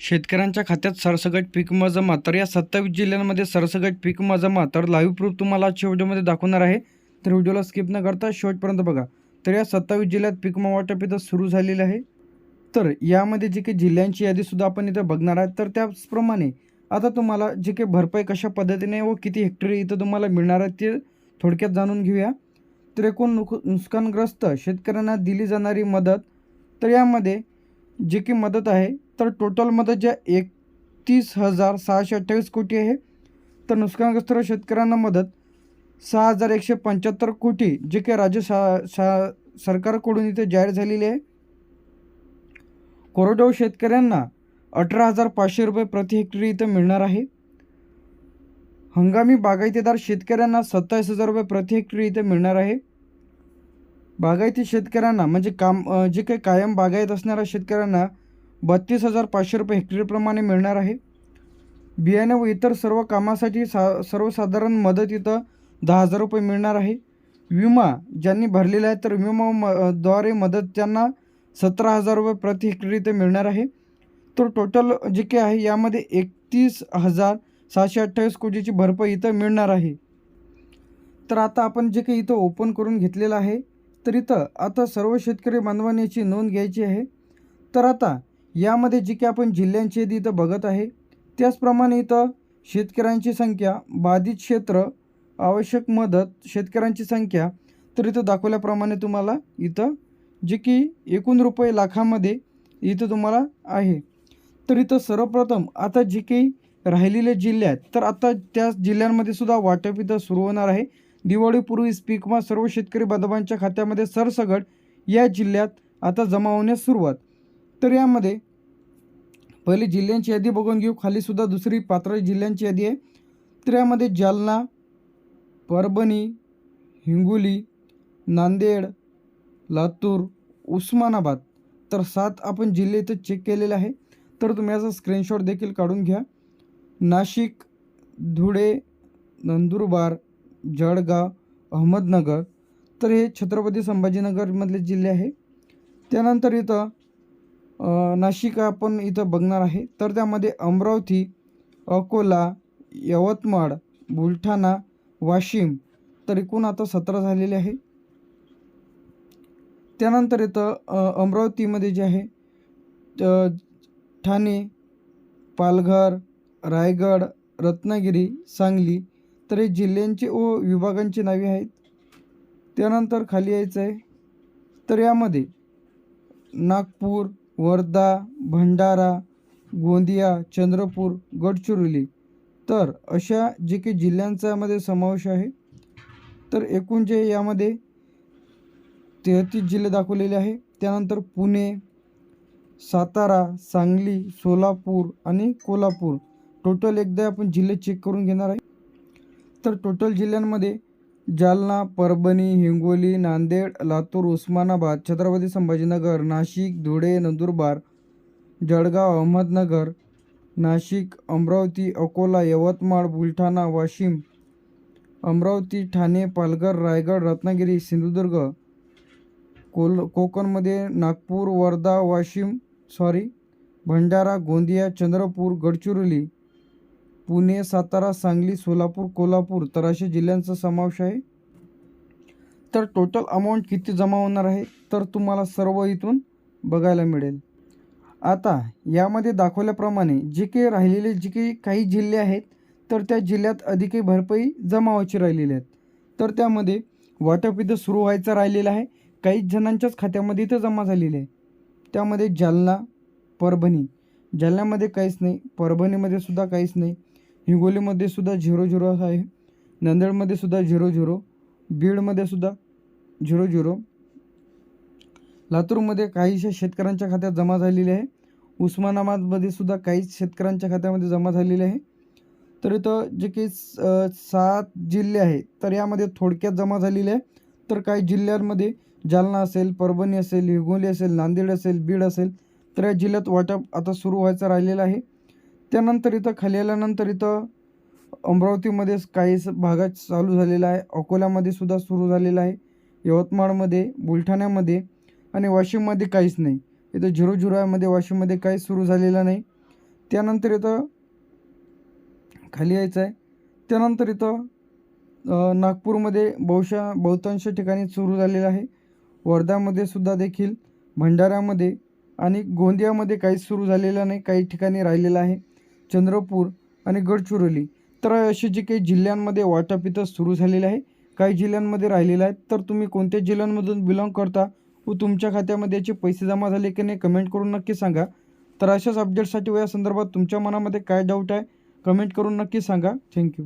शेतकऱ्यांच्या खात्यात सरसगट पीक मजमा जमा तर या सत्तावीस जिल्ह्यांमध्ये सरसगट पीक मजमा जमा तर लाईव्ह प्रूफ तुम्हाला आजच्या व्हिडिओमध्ये दाखवणार आहे. तर व्हिडिओला स्किप न करता शेवटपर्यंत बघा. तर या सत्तावीस जिल्ह्यात पीक वाटप इथं सुरू झालेलं आहे. तर यामध्ये जी काही जिल्ह्यांची यादीसुद्धा आपण इथं बघणार आहे तर त्याचप्रमाणे आता तुम्हाला जे काही भरपाई कशा पद्धतीने व किती हेक्टरी इथं तुम्हाला मिळणार आहे ते थोडक्यात जाणून घेऊया. तर एकूण नुक नुकसानग्रस्त शेतकऱ्यांना दिली जाणारी मदत तर यामध्ये जी की मदत आहे तर टोटलमध्ये ज्या एकतीस हजार सहाशे अठ्ठावीस कोटी आहे तर नुकसानग्रस्त शेतकऱ्यांना मदत सहा हजार एकशे पंच्याहत्तर कोटी जे काही राज्य शा शा सरकारकडून इथे जाहीर झालेली आहे. कोरडवाहू शेतकऱ्यांना अठरा हजार पाचशे रुपये प्रति हेक्टरी इथं मिळणार आहे. हंगामी बागायतीदार शेतकऱ्यांना सत्तावीस हजार रुपये प्रति हेक्टरी इथं मिळणार आहे. बागायती शेतकऱ्यांना म्हणजे काम जे काही कायम बागायत असणाऱ्या शेतकऱ्यांना बत्तीस हजार पाचशे रुपये हेक्टरीप्रमाणे मिळणार आहे. बियाणे व इतर सर्व कामासाठी सा सर्वसाधारण मदत इथं दहा हजार रुपये मिळणार आहे. विमा ज्यांनी भरलेला आहे तर विमा म द्वारे मदत त्यांना सतरा हजार रुपये प्रति हेक्टर इथं मिळणार आहे. तर टोटल जे काही आहे यामध्ये एकतीस हजार सहाशे अठ्ठावीस कोटीची भरपाई इथं मिळणार आहे. तर आता आपण जे काही इथं ओपन करून घेतलेलं आहे तर इथं आता सर्व शेतकरी बांधवांची नोंद घ्यायची आहे. तर आता यामध्ये जी काही आपण जिल्ह्यांची यादी इथं बघत आहे. त्याचप्रमाणे इथं शेतकऱ्यांची संख्या बाधित क्षेत्र आवश्यक मदत शेतकऱ्यांची संख्या तर इथं दाखवल्याप्रमाणे तुम्हाला इथं जे की एकूण रुपये लाखामध्ये इथं तुम्हाला आहे. तर इथं सर्वप्रथम आता जे काही राहिलेले जिल्हे आहेत तर आता त्या जिल्ह्यांमध्ये सुद्धा वाटप इथं सुरू होणार आहे. दिवाळीपूर्वीच पीक सर्व शेतकरी बांधवांच्या खात्यामध्ये सरसगट या जिल्ह्यात आता जमा होण्यास सुरुवात. तर यामध्ये पहिले जिल्ह्यांची यादी बघून घेऊ. खालीसुद्धा दुसरी पात्र जिल्ह्यांची यादी आहे. तर यामध्ये जालना परभणी हिंगोली नांदेड लातूर उस्मानाबाद. तर सात आपण जिल्हे इथं चेक केलेले आहे. तर तुम्ही याचा स्क्रीनशॉट देखील काढून घ्या. नाशिक धुळे नंदुरबार जळगाव अहमदनगर. तर हे छत्रपती संभाजीनगरमधले जिल्हे आहे. त्यानंतर इथं नाशिक आपण इथं बघणार आहे. तर त्यामध्ये अमरावती अकोला यवतमाळ बुलढाणा वाशिम तर एकूण आता सतरा झालेले आहे. त्यानंतर इथं अमरावतीमध्ये जे आहे त- ठाणे पालघर रायगड रत्नागिरी सांगली तर हे जिल्ह्यांची व विभागांची नावे आहेत. त्यानंतर खाली यायचं आहे तर यामध्ये नागपूर वर्धा भंडारा गोंदिया चंद्रपूर गडचिरोली. तर अशा जे काही जिल्ह्यांचामध्ये समावेश आहे तर एकूण जे यामध्ये तेहतीस जिल्हे दाखवलेले आहे. त्यानंतर पुणे सातारा सांगली सोलापूर आणि कोल्हापूर. टोटल एकदा आपण जिल्हे चेक करून घेणार आहे. तर टोटल जिल्ह्यांमध्ये जालना परभणी हिंगोली नांदेड लातूर उस्मानाबाद छत्रपती संभाजीनगर नाशिक धुळे नंदुरबार जळगाव अहमदनगर नाशिक अमरावती अकोला यवतमाळ बुलढाणा वाशिम अमरावती ठाणे पालघर रायगड रत्नागिरी सिंधुदुर्ग कोल कोकणमध्ये नागपूर वर्धा वाशिम सॉरी भंडारा गोंदिया चंद्रपूर गडचिरोली पुणे सातारा सांगली सोलापूर कोल्हापूर तर अशा जिल्ह्यांचा समावेश आहे. तर टोटल अमाऊंट किती जमा होणार आहे? तर तुम्हाला सर्व इथून बघायला मिळेल. आता यामध्ये दाखवल्याप्रमाणे जे काही राहिलेले जे काही काही जिल्हे आहेत तर त्या जिल्ह्यात अधिक भरपाई जमा व्हायची राहिलेली आहेत. तर त्यामध्ये वाटप इथं सुरू व्हायचं राहिलेलं आहे. काही जणांच्याच खात्यामध्ये इथं जमा झालेले आहे. त्यामध्ये जालना परभणी. जालन्यामध्ये काहीच नाही परभणीमध्ये सुद्धा काहीच नाही. हिंगोलीमध्ये सुद्धा झिरो झिरो आहे. नांदेडमध्ये सुद्धा झिरो झिरो. बीडमध्ये सुद्धा झिरो झिरो. लातूरमध्ये काहीशा शेतकऱ्यांच्या खात्यात जमा झालेली आहे. उस्मानाबादमध्ये सुद्धा काही शेतकऱ्यांच्या खात्यामध्ये जमा झालेली आहे. तर इथं जे काही सात जिल्हे आहेत तर यामध्ये थोडक्यात जमा झालेले आहे. तर काही जिल्ह्यांमध्ये जालना असेल परभणी असेल हिंगोली असेल नांदेड असेल बीड असेल तर या जिल्ह्यात वाटप आता सुरू व्हायचं राहिलेलं आहे. त्यानंतर इथं खाली आल्यानंतर इथं अमरावतीमध्ये काही भागात चालू झालेलं आहे. अकोल्यामध्ये सुद्धा सुरू झालेलं आहे. यवतमाळमध्ये बुलढाण्यामध्ये आणि वाशिममध्ये काहीच नाही. इथं झिरो झिरो वाशिममध्ये काहीच सुरू झालेलं नाही. त्यानंतर इथं खाली यायचं आहे. त्यानंतर इथं नागपूरमध्ये बहुशा बहुतांश ठिकाणी सुरू झालेलं आहे. वर्ध्यामध्ये सुद्धा देखील भंडाऱ्यामध्ये आणि गोंदियामध्ये काहीच सुरू झालेलं नाही. काही ठिकाणी राहिलेलं आहे. चंद्रपूर आणि गडचिरोली. तर असे जे काही जिल्ह्यांमध्ये वाटप इथं सुरू झालेले आहे काही जिल्ह्यांमध्ये राहिलेलं आहे तर तुम्ही कोणत्या जिल्ह्यांमधून बिलॉंग करता? व तुमच्या खात्यामध्ये याचे पैसे जमा झाले की नाही कमेंट करून नक्की सांगा. तर अशाच अपडेटसाठी व या संदर्भात तुमच्या मनामध्ये काय डाऊट आहे कमेंट करून नक्की सांगा. थँक्यू